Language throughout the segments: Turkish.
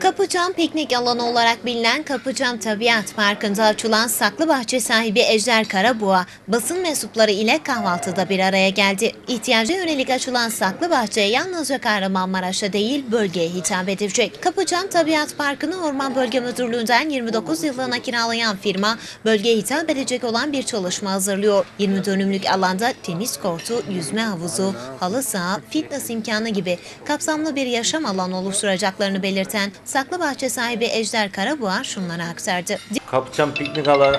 Kapıcam piknik alanı olarak bilinen Kapıcam Tabiat Parkı'nda açılan saklı bahçe sahibi Ejder Karabuğa, basın mensupları ile kahvaltıda bir araya geldi. İhtiyaca yönelik açılan saklı bahçe yalnızca Kahramanmaraş'a değil bölgeye hitap edecek. Kapıcam Tabiat Parkı'nı Orman Bölge Müdürlüğü'nden 29 yıllığına kiralayan firma, bölgeye hitap edecek olan bir çalışma hazırlıyor. 20 dönümlük alanda tenis kortu, yüzme havuzu, halı saha, fitness imkanı gibi kapsamlı bir yaşam alanı oluşturacaklarını belirten saklı bahçe sahibi Ejder Karabuğar şunları aktardı. Kapıçam piknik alanı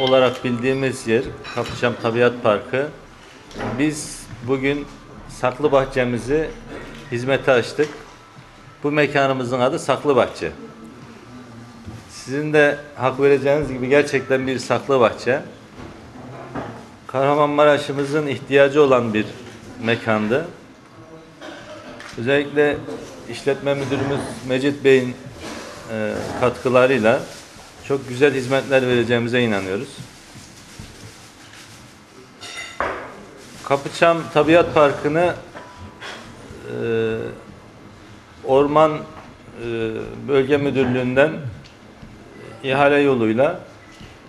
olarak bildiğimiz yer Kapıçam Tabiat Parkı. Biz bugün saklı bahçemizi hizmete açtık. Bu mekanımızın adı Saklı Bahçe. Sizin de hak vereceğiniz gibi gerçekten bir saklı bahçe. Kahramanmaraş'ımızın ihtiyacı olan bir mekandı. Özellikle işletme müdürümüz Mecit Bey'in e, katkılarıyla çok güzel hizmetler vereceğimize inanıyoruz. Kapıçam Tabiat Parkı'nı e, Orman e, Bölge Müdürlüğü'nden ihale yoluyla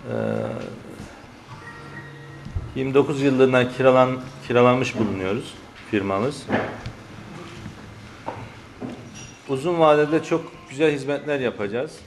e, 29 yıllığına kiralan, kiralanmış bulunuyoruz firmamız. Uzun vadede çok güzel hizmetler yapacağız.